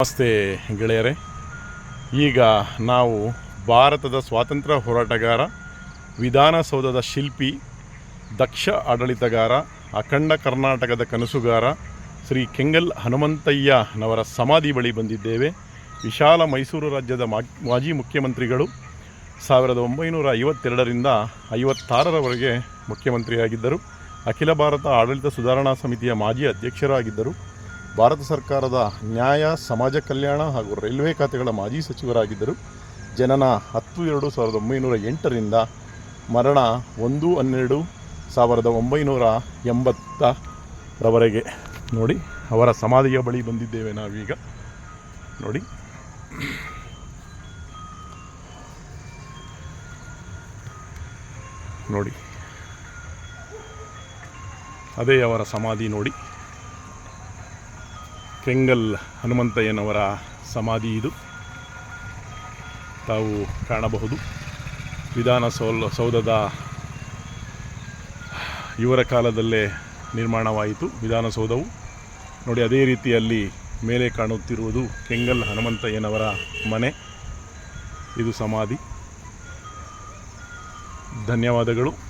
ನಮಸ್ತೆ ಗೆಳೆಯರೇ. ಈಗ ನಾವು ಭಾರತದ ಸ್ವಾತಂತ್ರ್ಯ ಹೋರಾಟಗಾರ, ವಿಧಾನಸೌಧದ ಶಿಲ್ಪಿ, ದಕ್ಷ ಆಡಳಿತಗಾರ, ಅಖಂಡ ಕರ್ನಾಟಕದ ಕನಸುಗಾರ ಶ್ರೀ ಕೆಂಗಲ್ ಹನುಮಂತಯ್ಯನವರ ಸಮಾಧಿ ಬಳಿ ಬಂದಿದ್ದೇವೆ. ವಿಶಾಲ ಮೈಸೂರು ರಾಜ್ಯದ ಮಾಜಿ ಮುಖ್ಯಮಂತ್ರಿಗಳು ಸಾವಿರದ ಒಂಬೈನೂರ ಐವತ್ತೆರಡರಿಂದ ಐವತ್ತಾರರವರೆಗೆ ಮುಖ್ಯಮಂತ್ರಿಯಾಗಿದ್ದರು. ಅಖಿಲ ಭಾರತ ಆಡಳಿತ ಸುಧಾರಣಾ ಸಮಿತಿಯ ಮಾಜಿ ಅಧ್ಯಕ್ಷರಾಗಿದ್ದರು. ಭಾರತ ಸರ್ಕಾರದ ನ್ಯಾಯ, ಸಮಾಜ ಕಲ್ಯಾಣ ಹಾಗೂ ರೈಲ್ವೆ ಖಾತೆಗಳ ಮಾಜಿ ಸಚಿವರಾಗಿದ್ದರು. ಜನನ ಹತ್ತು ಎರಡು ಸಾವಿರದ ಒಂಬೈನೂರ ಎಂಟರಿಂದ ಮರಣ ಒಂದು ಹನ್ನೆರಡು ಸಾವಿರದ ಒಂಬೈನೂರ ಎಂಬತ್ತರವರೆಗೆ. ನೋಡಿ, ಅವರ ಸಮಾಧಿಯ ಬಳಿ ಬಂದಿದ್ದೇವೆ ನಾವೀಗ. ನೋಡಿ. ನೋಡಿ. ಅದೇ ಅವರ ಸಮಾಧಿ ನೋಡಿ. ಕೆಂಗಲ್ ಹನುಮಂತಯ್ಯನವರ ಸಮಾಧಿ ಇದು. ತಾವು ಕಾಣಬಹುದು. ವಿಧಾನಸೌಲ ಸೌಧದ ಇವರ ಕಾಲದಲ್ಲೇ ನಿರ್ಮಾಣವಾಯಿತು ವಿಧಾನಸೌಧವು ನೋಡಿ, ಅದೇ ರೀತಿಯಲ್ಲಿ ಮೇಲೆ ಕಾಣುತ್ತಿರುವುದು ಕೆಂಗಲ್ ಹನುಮಂತಯ್ಯನವರ ಮನೆ. ಇದು ಸಮಾಧಿ. ಧನ್ಯವಾದಗಳು.